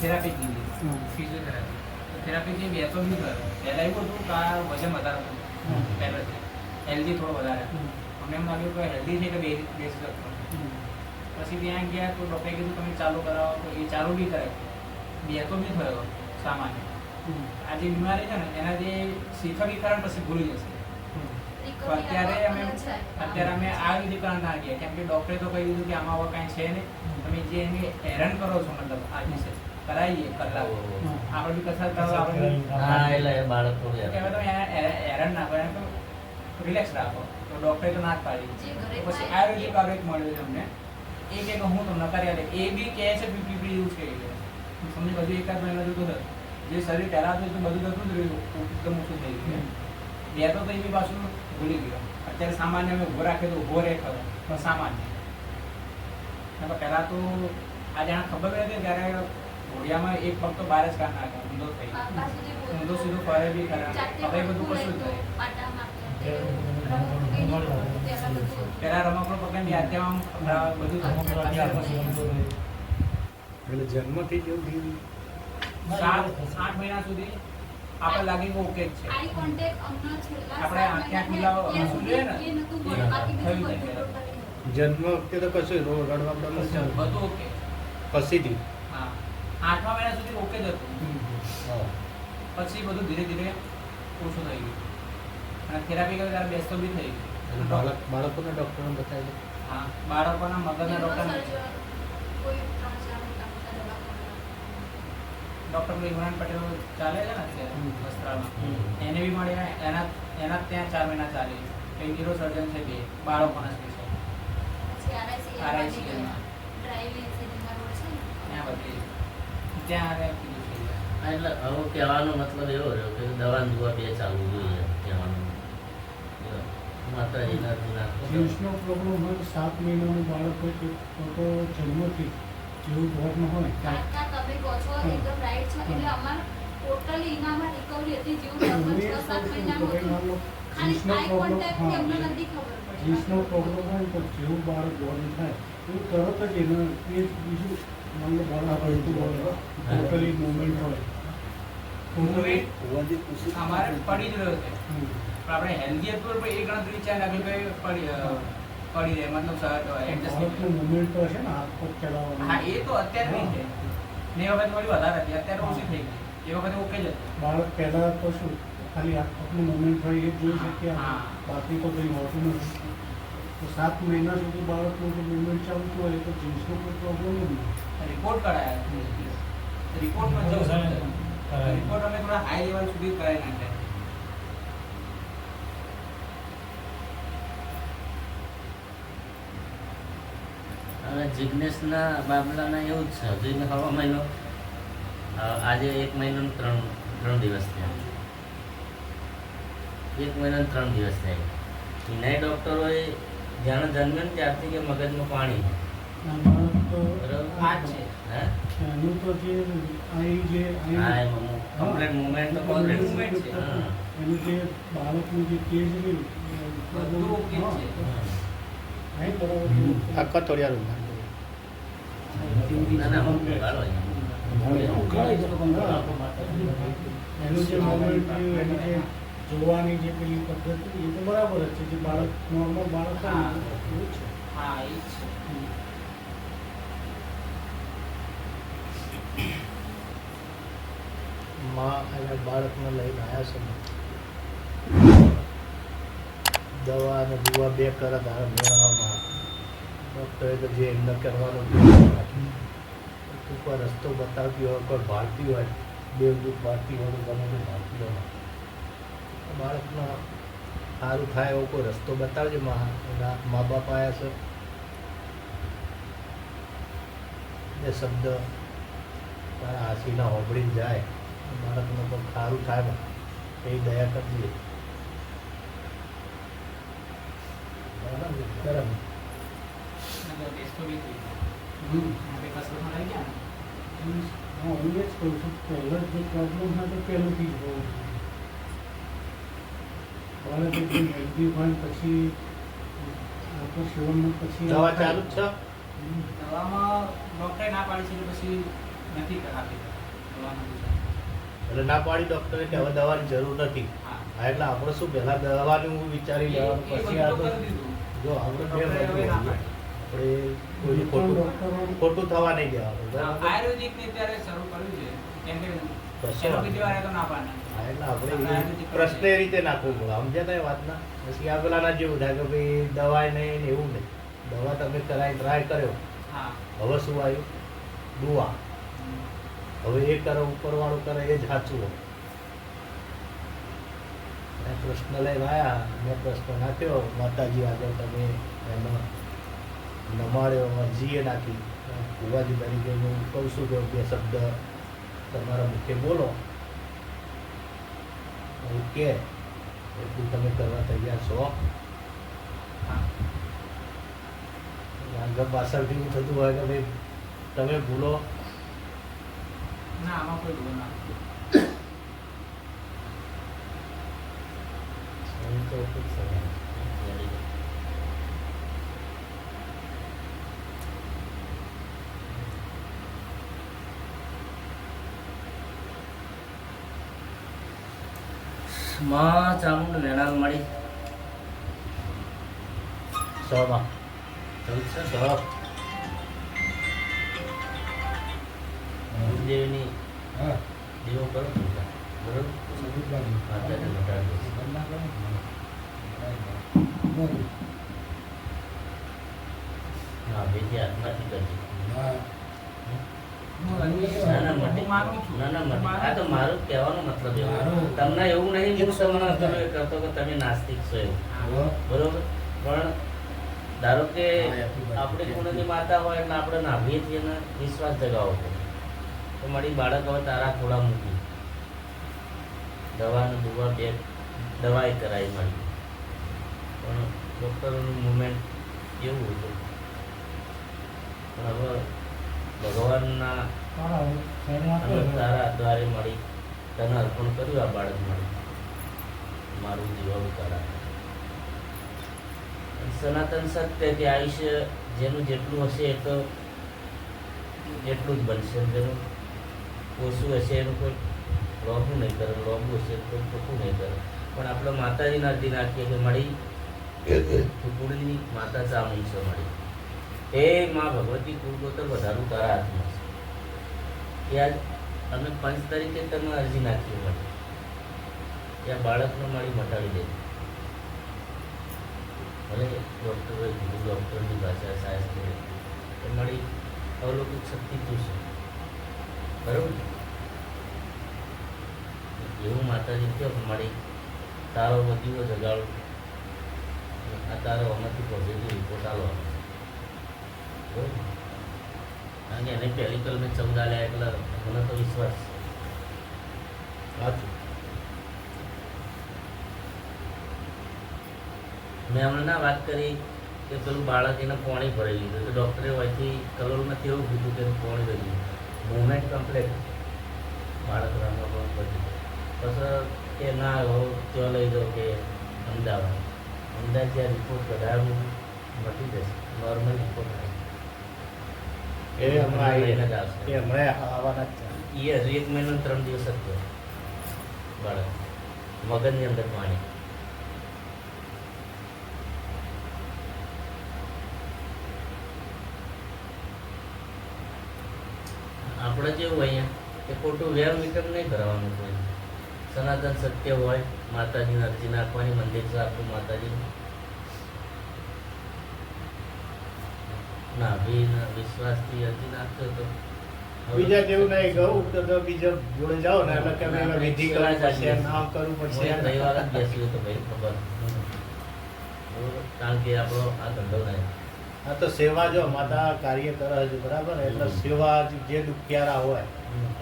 Therapy કીધી હમ. Physiotherapy થેરાપીથી બે તો બી થયો પહેલાં એવું હતું કે આ વજન વધારે હતું હમ. પહેલેથી હેલ્ધી થોડો વધારે. હમ. અમને એમ લાગ્યું કે હેલ્ધી છે કે બે બેસી શકતો હમ. પછી ત્યાં ગયા તો ડૉક્ટરે કીધું તમે ચાલુ કરાવો તો એ ચાલુ બી કરે બે તો બી થયો સામાન્ય હમ. આ જે બીમારી છે ને એના જે શીખવી કારણ પછી ભૂલી જશે તો અત્યારે અમે અત્યારે અમે આ વિધિકરણ ના ગયા કેમ કે ડૉક્ટરે તો કહી દીધું કે આમાં હવે કાંઈ છે નહીં તમે જે એને હેરાન કરો છો મતલબ આ વિશે કરાવીએ કલાક. આપણે બી કસરત કરો આપણે હા એટલે એ બાળક થોડું કે હવે તમે હેરાન ના કરો તો રિલેક્સ રાખો. તો ડૉક્ટરે તો ના જ પાડી પછી આયુર્વેદિક આયુર્વેદ મળ્યું તમને. એ કે હું તમને કરી આપે એ બી કહે છે પીપીપી યુઝ કરી લે સમજી બધું એકાદ મહિના જોતું થયું જે શરીર પહેલા હતું તો બધું થતું જ રહ્યું. એકદમ ઓછું થઈ ગયું. બે તો તો બી પાછું ભૂલી ગયો. અત્યારે સામાન્ય અમે ઊભો રાખીએ તો ઊભો રહે ખરો. પણ સામાન્ય. પહેલાં પહેલા તો આ જાણે ખબર નથી ત્યારે ઘોડિયામાં એક પગ તો બહાર જ કાઢ નાખે ઊંધો થઈ ઊંધો સીધો ફરે બી ખરા હવે બધું કશું થાય પેલા રમકડો પકડીને અત્યારે આમ બધું એટલે જન્મથી જ એવું થયું? સાત આઠ મહિના સુધી આપણે લાગે કે ઓકે જ છે. આપણે આંખે આંખ મિલાવો શું જોઈએ ને? થયું જન્મ વખતે તો કશું રો- રડવા પડે બધું ઓકે. પછીથી આઠમા મહિના સુધી ઓકે જ હતું. પછી બધું ધીરે ધીરે ઓછું થઈ ગયું. અને થેરાપી કરે ત્યારે બેસતો બી થઈ ગયું. બાળક બાળકોના ડૉક્ટરને બતાવી હા બાળકોના મગજના ડૉક્ટર ડૉક્ટર ઇમરાન પટેલ ચાલે છે ને અત્યારે. વસ્ત્રાલમાં એને બી મળ્યા એના એના ત્યાં ચાર મહિના ચાલે એક ન્યુરો સર્જન છે બે બાળકોના સ્પેશિયલ RIC માં. ત્યાં બધી ત્યાં એટલે હવે કહેવાનો મતલબ એવો રહ્યો કે દવા દુવા બે ચાલુ જોઈએ કહેવાનું માતાજીના ગુના જીન્સનો પ્રોબ્લેમ હોય સાત મહિનાનું બાળક હોય કે તો તો જન્મથી જેવું હોય ટોટલી એનામાં રિકવરી હતી જેવું લગભગ છ સાત મહિનાનું હતું. ખાલી આઈ પ્રોબ્લેમ અમને નથી ખબર પડી. જીન્સનો પ્રોબ્લેમ હોય તો જેવું બાળક બોર્ન થાય એવું તરત જ એને એ બીજું માન લો બાળક હલતું હોય. ટોટલી મુવમેન્ટ હોય. તો અમારે પડી જ રહ્યો છે. પણ આપણે હેલ્ધી હતું પણ એ ગણતરી પડી પડી રહે મતલબ એડજસ્ટ મુવમેન્ટ તો હશે ને હાથ પગ ચલાવવાનું હા એ તો અત્યારે નહીં છે ને વખત થોડી વધારે હતી અત્યારે ઓછી થઈ ગઈ. એ વખતે ઓકે જ હતું. બાળક પહેલા તો શું ખાલી હાથ પગનું મુવમેન્ટ હોય એ જોઈ શકીએ હા. બાકી તો કંઈ હોતું નથી. તો સાત મહિના સુધી બાળકનું મુવમેન્ટ ચાલતું હોય તો જીન્સનો કોઈ પ્રોબ્લેમ જ નહીં. રિપોર્ટ કરાયા રિપોર્ટમાં જવું છે રિપોર્ટ અમે થોડા હાઈ લેવલ સુધી કરાવી નાખ્યા હવે જિજ્ઞેશના બાબલાના એવું જ છે. હજુ એને હવા મહિનો આજે એક મહિનો ને ત્રણ ત્રણ દિવસ થયા એક મહિના ને ત્રણ દિવસ થયા એનાય ડૉક્ટરોએ જાણે જન્મ ને ત્યારથી કે મગજમાં પાણી આ બાળક તો બરાબર. આ જ છે હે એનું તો જે અહીં જે અહીં હા એમાં કમ્પ્લેટ મુવમેન્ટ તો કમ્પ્લેટ Movement છે. એનું જે બાળકનું જે છે. આખા એનું જે મોમેન્ટ એની જે જોવાની જે પેલી પદ્ધતિ એ તો બરાબર જ છે. જે બાળક નોર્મલ બાળક એવું છે. હા એ જ છે. માં અને બાળકને લઈને આવ્યા છે દવા અને દુવા બે કરે તારે મેળવવામાં ડૉક્ટરે તો જે એમને કરવાનું તું કોઈ રસ્તો બતાવતી હોય કોઈ ભારતી હોય દેવદૂત ભારતી હોય તો ગમે તે ભારતી હોય. બાળકને સારું થાય એવો કોઈ રસ્તો બતાવજો મા મા બાપ આવ્યા છે. એ શબ્દ તારા હાસીના હોબળીને જાય. બાળકને પણ સારું થાય ને એ દયા કરજે. બરાબર હા જ કહું છું પહેલાં જે પ્રોબ્લેમ જ હોવું પછી આપણે સેવનમાં પછી દવા ચાલુ છે? દવામાં ડૉક્ટરે ના પાડી છે પછી નથી કરાવી દવાનું છે. એટલે ના પાડી ડોક્ટરે કે હવે દવાની જરૂર નથી. હા હા એટલે આપણે શું પહેલા દવાનું વિચારી લેવાનું પછી આ તો જો આપણે બે. પાડી. આપણે કોઈ ખોટું ખોટું થવા નહીં દેવાનું આયુર્વેદિક ને અત્યારે શરૂ કર્યું છે. કેમ કે હા, પ્રશ્ન એ રીતે નાખવું પડે. સમજ્યા તા વાત ના પછી આ પેલાના જેવું થાય કે ભાઈ દવા નહીં ને એવું નહીં. દવા તમે કરાવી ટ્રાય કર્યો. હવે શું આવ્યું? હમ. હવે એ કરો, ઉપરવાળું કરે, એ જ સાચું હોય. પ્રશ્ન લઈને આવ્યા મેં પ્રશ્ન નાખ્યો, માતાજી આગળ તમે એનો નમાડ્યો અરજીએ નાખી. કુવાજી તરીકે હું કહું છું કે બે શબ્દ તમારા મુખે બોલો. એવું કે, એટલું તમે કરવા તૈયાર છો. આગળ પાછળથી થતું હોય કે ભાઈ તમે ભૂલો. ના આમાં કોઈ ભૂલ ના હું તો ખૂબ સરસમાં ચામુંડ વેણાલ હા. દીવો કરો પૂજા. બરોબર. હા બેથી હાથમાંથી કરજે તમને એવું નહીં હું તમને કરતો કે તમે નાસ્તિક છો એવું. બરોબર? પણ ધારો કે આપણે બરાબર. માતા હોય એટલે આપણે નાભીએ છીએ વિશ્વાસ જગાવવો પડે તો મારી બાળક હવે તારા થોડા મૂકી. દવાનું દુવા બે, દવાઈ કરાવી મળી પણ ડૉક્ટરનું મુમેન્ટ એવું હતું? પણ હવે ભગવાનના તારા દ્વારે મળી તને અર્પણ કર્યું આ બાળક મળી મારું જીવન તારા સનાતન સત્ય કે આયુષ્ય જેનું જેટલું હશે એ તો એટલું જ બનશે. જેનું ઓછું હશે એનું કોઈ લોભું નહીં કરે લોભું હશે કોઈ ખોટું નહીં કરે. પણ આપણે માતાજીને અરજી નાખીએ કે મળી કુકુળની માતા ચામુંડ છે મળી. એ માં ભગવતી કુળગોતર વધારું તારા હાથમાં છે. એ આજ અમે પંચ તરીકે તમે અરજી નાખીએ મળી. ત્યાં બાળકને મળી મટાવી દે. ભલે ડૉક્ટરોએ કીધું ડૉક્ટરની ભાષા સાયન્સ એ મળી અવલોકિત શક્તિ તું છે. બરાબર? એવું માતાજી કહો મારી તારો હોય જગાડો આ તારો આમાંથી પોઝિટિવ રિપોર્ટ આલો? કારણ કે એને પહેલી કલ મેં ચૌદ આલ્યા એટલે મને તો વિશ્વાસ. સાચું. મેં હમણાં વાત કરી કે પેલું બાળક એને પાણી લીધું. તો ડૉક્ટરે હોયથી કલોલમાંથી એવું કીધું કે પોણી ભરી લીધું. મુવમેન્ટ કમ્પ્લીટ બાળક રમવા બહુ બધું પછી કે ના હો ત્યાં લઈ જાઓ કે અમદાવાદ. અમદાવાદ જ્યાં રિપોર્ટ કઢાવ્યું મટી જશે. નોર્મલ રિપોર્ટ એ હમણાં. એ હમણાં આવવાના જ એ હજુ એક મહિનો ત્રણ દિવસ જ થયો. બાળક. મગજની અંદર પાણી આપણે જેવું અહીંયા કે ખોટું વેવ મીટર નહીં ભરવાનું કોઈ સનાતન સત્ય હોય માતાજીને અરજી નાખવાની મંદિર છે આપણું માતાજી ના ભી વિશ્વાસથી અરજી નાખશો તો બીજા જેવું નહીં કહું તો તો બીજા જોડે જાઓ ને એટલે કે વિધિ કરવી પડશે નામ કરવું પડશે રવિવાર બેસ્યું તો ભાઈ ખબર કારણ કે આપણો આ ધંધો નહીં આ તો સેવા જો માતા કાર્ય કરે છે બરાબર? એટલે સેવા જે દુખિયારા હોય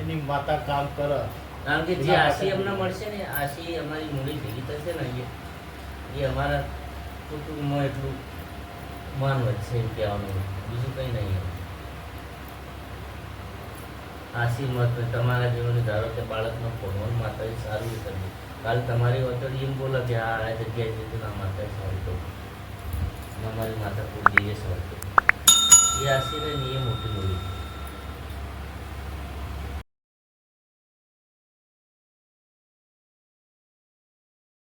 એની માતા કામ કરે. કારણ કે જે આશી અમને મળશે ને આશી અમારી મૂડી ભેગી થશે ને એ એ અમારા કુટુંબમાં એટલું માન વધશે એમ કહેવાનું. બીજું કંઈ નહીં. આશી મત તમારા જેવોને ધારો કે બાળકનો ભગવાન માતાએ સારું એ કરજો કાલ તમારી વતડી એમ બોલે કે આ આ જગ્યાએ જતું ના માતાએ સારું કહું અમારી માતા દિવસ વર્તે. એ આશી રહે ને એ મોટી મૂડી